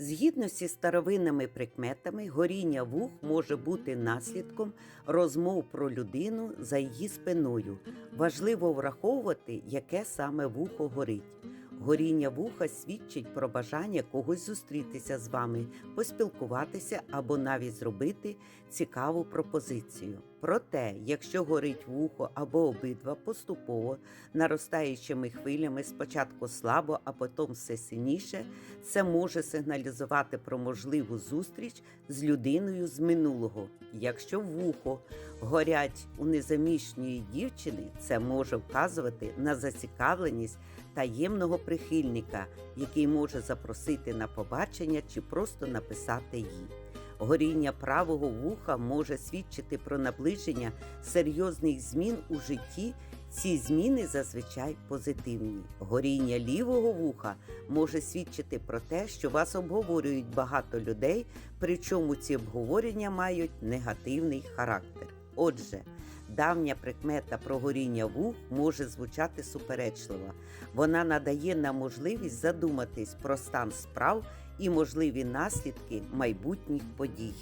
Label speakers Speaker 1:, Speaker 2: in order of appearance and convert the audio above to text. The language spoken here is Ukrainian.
Speaker 1: Згідно зі старовинними прикметами, горіння вух може бути наслідком розмов про людину за її спиною. Важливо враховувати, яке саме вухо горить. Горіння вуха свідчить про бажання когось зустрітися з вами, поспілкуватися або навіть зробити цікаву пропозицію. Проте, якщо горить вухо або обидва поступово, наростаючими хвилями, спочатку слабо, а потім все сильніше, це може сигналізувати про можливу зустріч з людиною з минулого. Якщо вухо горять у незаміжньої дівчини, це може вказувати на зацікавленість таємного прихильника, який може запросити на побачення чи просто написати їй. Горіння правого вуха може свідчити про наближення серйозних змін у житті. Ці зміни зазвичай позитивні. Горіння лівого вуха може свідчити про те, що вас обговорюють багато людей, причому ці обговорення мають негативний характер. Отже, давня прикмета про горіння вух може звучати суперечливо. Вона надає нам можливість задуматись про стан справ і можливі наслідки майбутніх подій.